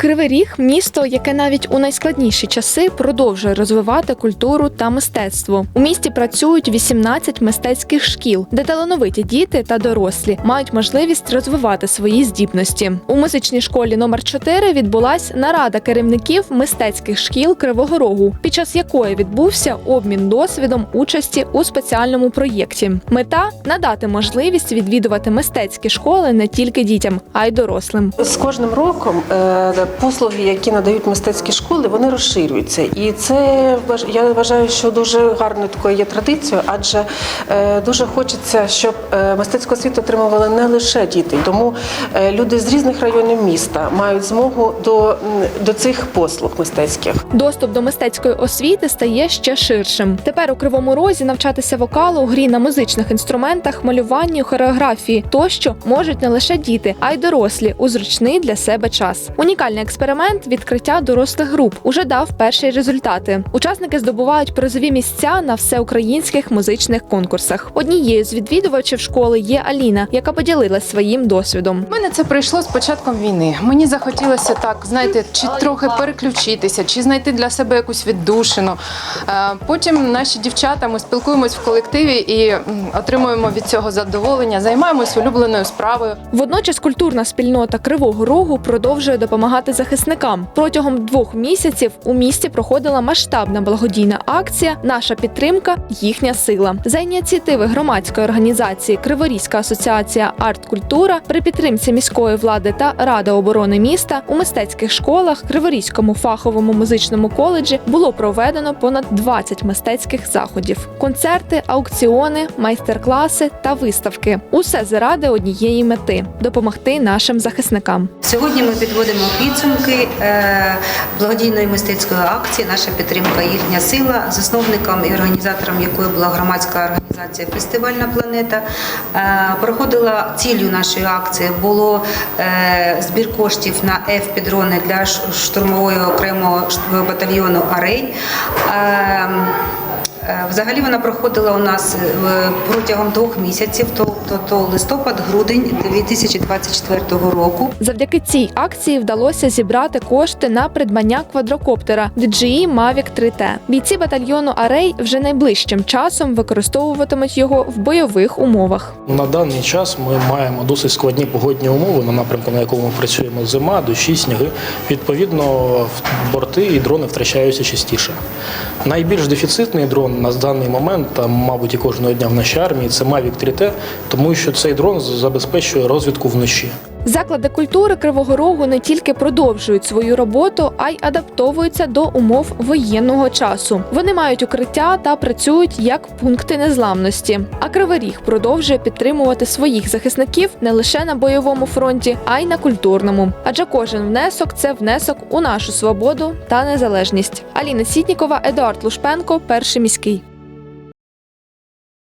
Кривий Ріг місто, яке навіть у найскладніші часи продовжує розвивати культуру та мистецтво. У місті працюють 18 мистецьких шкіл, де талановиті діти та дорослі мають можливість розвивати свої здібності. У музичній школі номер 4 відбулась нарада керівників мистецьких шкіл Кривого Рогу, під час якої відбувся обмін досвідом участі у спеціальному проєкті. Мета надати можливість відвідувати мистецькі школи не тільки дітям, а й дорослим. З кожним роком е, послуги, які надають мистецькі школи, вони розширюються. І це я вважаю, що дуже гарною такою є традицією, адже е, дуже хочеться, щоб е, мистецьку освіту отримували не лише діти. Тому е, люди з різних районів міста мають змогу до, до цих послуг мистецьких. Доступ до мистецької освіти стає ще ширшим. Тепер у кривому розі навчатися вокалу, грі на музичних інструментах, малюванню, хореографії тощо можуть не лише діти, а й дорослі у зручний для себе час. Унікальний експеримент відкриття дорослих груп уже дав перші результати. Учасники здобувають призові місця на всеукраїнських музичних конкурсах. Однією з відвідувачів школи є Аліна, яка поділилась своїм досвідом. У мене це прийшло з початком війни. Мені захотілося так, знаєте, чи трохи переключитися, чи знайти для себе якусь віддушину. Е, Потім наші дівчата, ми спілкуємось в колективі і отримуємо від цього задоволення, займаємось улюбленою справою. Водночас культурна спільнота Кривого Рогу продовжує допомагати захисникам. Протягом двох місяців у місті проходила масштабна благодійна акція Наша підтримка їхня сила за ініціативи громадської організації Криворізька асоціація арт-культура при підтримці міської влади та Ради оборони міста у мистецьких школах Криворізькому фаховому музичному коледжі було проведено понад 20 мистецьких заходів: концерти, аукціони, майстер-класи та виставки. Усе заради однієї мети допомогти нашим захисникам. Сьогодні ми підводимо підсумки е, благодійної мистецької акції Наша підтримка їхня сила, засновником і організатором якої була громадська організація Фестивальна планета. Е, Проходила ціллю нашої акції було е, збір коштів на F-підрони для штурмового окремого батальйону Арей. Е, Взагалі вона проходила у нас е, протягом двох місяців, тобто то листопад-грудень 2024 року. Завдяки цій акції вдалося зібрати кошти на придбання квадрокоптера DJI Mavic 3T. Бійці батальйону Арей вже найближчим часом використовуватимуть його в бойових умовах. На даний час ми маємо досить складні погодні умови на напрямку, на якому ми працюємо зима, дощі, сніги. Відповідно, борти і дрони втрачаються частіше. Найбільш дефіцитний дрон на даний момент, там, мабуть, і кожного дня в нашій армії це Mavic 3T, тому що цей дрон забезпечує розвідку вночі. Заклади культури Кривого Рогу не тільки продовжують свою роботу, а й адаптовуються до умов воєнного часу. Вони мають укриття та працюють як пункти незламності. А Кривий Ріг продовжує підтримувати своїх захисників не лише на бойовому фронті, а й на культурному. Адже кожен внесок це внесок у нашу свободу та незалежність. Аліна Сітнікова, Едуард Лушпенко, перший міський.